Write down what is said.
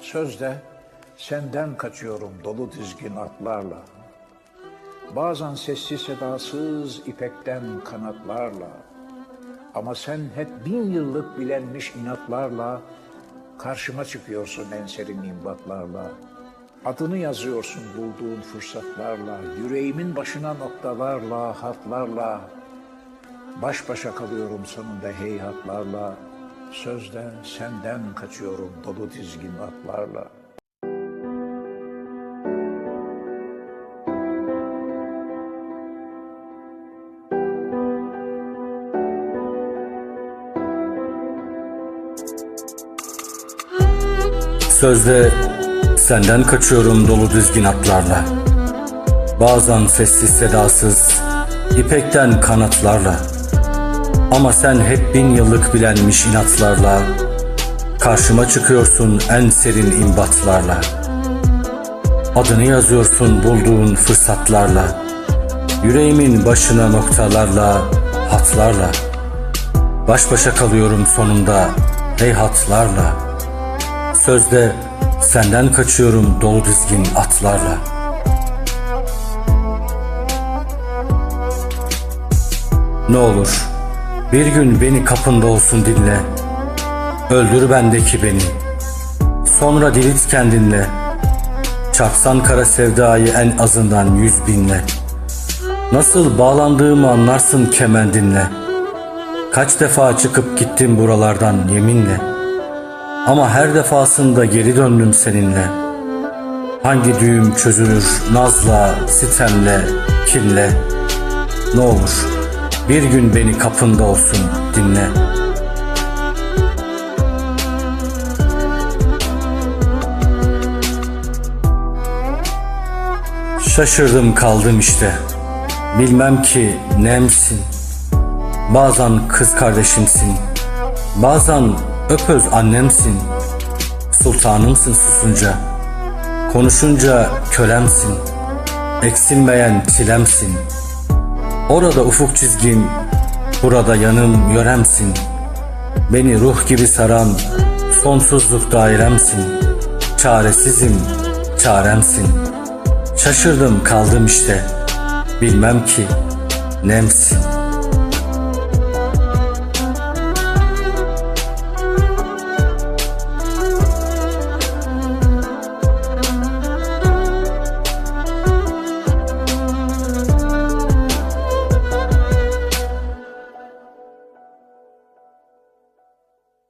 Sözde senden kaçıyorum dolu dizgin atlarla. Bazen sessiz sedasız ipekten kanatlarla. Ama sen hep bin yıllık bilenmiş inatlarla karşıma çıkıyorsun en serin imbatlarla. Adını yazıyorsun bulduğun fırsatlarla, yüreğimin başına noktalarla, hatlarla. Baş başa kalıyorum sonunda heyhatlarla. Sözde senden kaçıyorum dolu dizgin atlarla. Sözde senden kaçıyorum dolu düzgün atlarla. Bazen sessiz sedasız, ipekten kanatlarla. Ama sen hep bin yıllık bilenmiş inatlarla. Karşıma çıkıyorsun en serin imbatlarla. Adını yazıyorsun bulduğun fırsatlarla. Yüreğimin başına noktalarla, hatlarla. Baş başa kalıyorum sonunda heyhatlarla. Sözde senden kaçıyorum dolu dizgin atlarla. Ne olur bir gün beni kapında olsun dinle. Öldür bendeki beni. Sonra dirilt kendinle. Çarpsan kara sevdayı en azından yüz binle. Nasıl bağlandığımı anlarsın kemendinle. Kaç defa çıkıp gittim buralardan yeminle. Ama her defasında geri döndüm seninle. Hangi düğüm çözülür nazla, sitemle, kinle. Ne olur bir gün beni kapında olsun dinle. Şaşırdım kaldım işte. Bilmem ki nemsin. Bazen kız kardeşimsin. Bazen öpöz annemsin. Sultanımsın susunca. Konuşunca kölemsin. Eksilmeyen çilemsin. Orada ufuk çizgim, burada yanım yöremsin. Beni ruh gibi saran sonsuzluk dairemsin. Çaresizim, çaremsin. Şaşırdım kaldım işte. Bilmem ki nemsin.